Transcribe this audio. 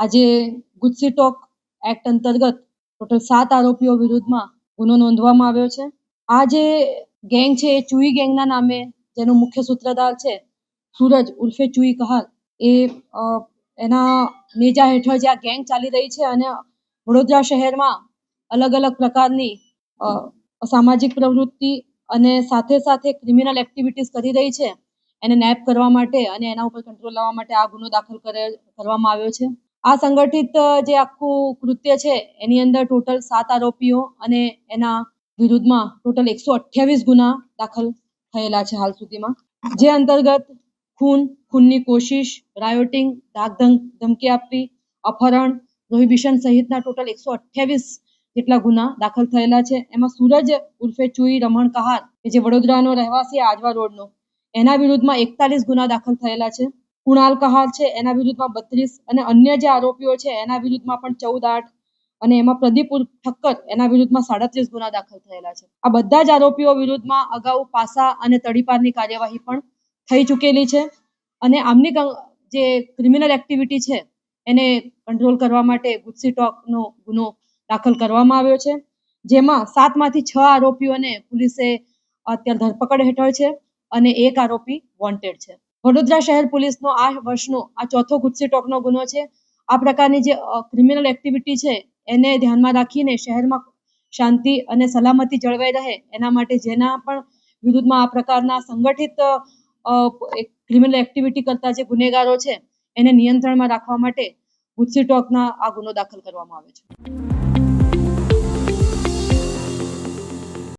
આજે ગુજસી talk act અંતર્ગત total સાત આરોપીઓ વિરુદ્ધમાં ગુનો નોંધવામાં આવ્યો છે. આ જે ગેંગ છે, એ ચુઈ ગેંગના નામે જેનો મુખ્ય સૂત્રધાર છે, સૂરજ ઉર્ફે ચુઈ કહાર એ એના નેજા હેઠળ જે આ ગેંગ ચાલી રહી છે અને વડોદરા શહેરમાં અલગ અલગ પ્રકારની સામાજિક પ્રવૃત્તિ અને સાથે સાથે ક્રિમિનલ એક્ટિવિટીઝ કરી રહી છે. એને નેપ કરવા માટે અને એના ઉપર કંટ્રોલ લાવવા માટે આ ગુનો દાખલ કરે કરવામાં આવ્યો છે. આ સંગઠિત જે આખું કૃત્ય છે, એની અંદર ટોટલ સાત આરોપીઓ અને એના વિરુદ્ધમાં ટોટલ એકસો અઠ્યાવીસ ગુના દાખલ થયેલા છે હાલ સુધીમાં. જે અંતર્ગત ખૂન, ખૂનની કોશિશ, રાયોટિંગ ધાક ધમ- ધમકી આપવી, અપહરણ, પ્રોહિબિશન સહિતના ટોટલ એકસો અઠ્યાવીસ જેટલા ગુના દાખલ થયેલા છે. એમાં સુરજ ઉર્ફે ચુઈ રમણ કહાર જે વડોદરાનો રહેવાસી આજવા રોડનો, એના વિરુદ્ધમાં એકતાલીસ ગુના દાખલ થયેલા છે. કુણાલ કહાર છે, એના વિરુદ્ધમાં બત્રીસ અને અન્ય જે આરોપીઓ છે, એના વિરુદ્ધમાં પણ ચૌદ, આઠ અને એમાં પ્રદીપ ઠક્કર એના વિરુદ્ધમાં સાડત્રીસ ગુના દાખલ થયેલા છે. આ બધા જ આરોપીઓ વિરુદ્ધમાં અગાઉ પાસા અને તડીપારની કાર્યવાહી પણ થઈ ચૂકેલી છે અને આમની જે ક્રિમિનલ એક્ટિવિટી છે, એને કંટ્રોલ કરવા માટે ગુજસી ટોકનો ગુનો દાખલ કરવામાં આવ્યો છે. જેમાં સાતમાંથી છ આરોપીઓને પોલીસે અત્યારે ધરપકડ હેઠળ છે અને એક આરોપી વોન્ટેડ છે. વડોદરા શહેર પોલીસનો આ વર્ષનો, આ ચોથો ગુસ્સી ટોકનો ગુનો છે. આ પ્રકારની જે ક્રિમિનલ એક્ટિવિટી છે, એને ધ્યાનમાં રાખીને શહેરમાં શાંતિ અને સલામતી જળવાઈ રહે, એના માટે જેના પણ વિરુદ્ધમાં આ પ્રકારના સંગઠિત ક્રિમિનલ એક્ટિવિટી કરતા જે ગુનેગારો છે, એને નિયંત્રણમાં રાખવા માટે ગુસ્સી ટોકના આ ગુનો દાખલ કરવામાં આવે છે.